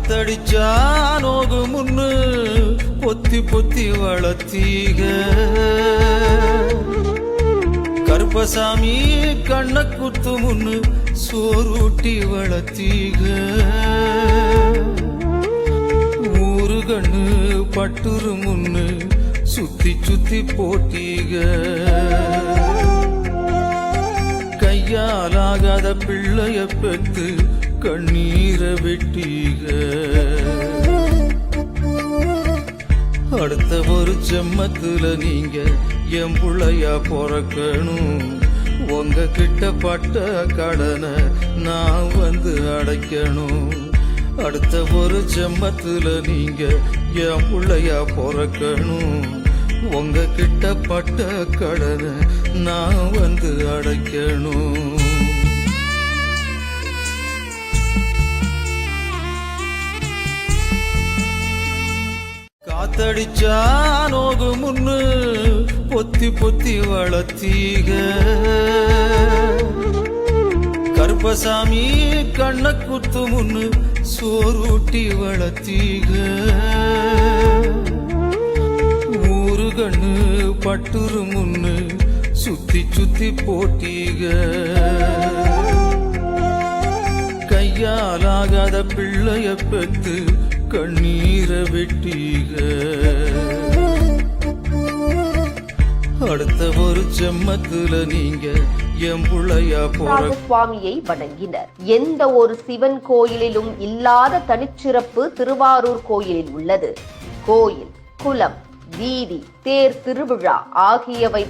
காத்தடிச்சா நோகு முன்னு பொத்தி பொத்தி வளர்த்தீக. கருப்பசாமி கண்ண குத்து முன்னு சோறுட்டி வளர்த்தீக. ஊரு கண்ணு பட்டுரு முன்னு சுத்தி சுத்தி போட்டீக. கையாலாகாத பிள்ளைய பெற்று கண்ணீரை வெட்டீக. அடுத்த ஒரு செம்மத்துல நீங்க என் பிள்ளையா பிறக்கணும். உங்க கிட்ட பட்ட கடனை நான் வந்து அடைக்கணும். அடுத்த ஒரு செம்மத்துல நீங்க என் பிள்ளையா பிறக்கணும். உங்க கிட்ட பட்ட கடனை நான் வந்து அடைக்கணும். காத்தடிச்சா நோகு முன்னு பொத்தி பொத்தி வளர்த்தீக. கருப்பசாமி கண்ண குத்து முன்னு சோறுட்டி வளர்த்தீக. ஊரு கண்ணு பட்டுரு முன்னு சுத்தி சுத்தி போட்டீக. கையாலாகாத பிள்ளைய பெத்து கண்ணீர வெட்டீக. அடுத்த ஒரு செம்மத்துல நீங்க சுவாமியை வணங்கினர். எந்த ஒரு சிவன் கோயிலிலும் இல்லாத தனிச்சிறப்பு திருவாரூர் கோயிலில் உள்ளது. கோயில் குலம் வீதி தேர் திருவிழா ஆகியவை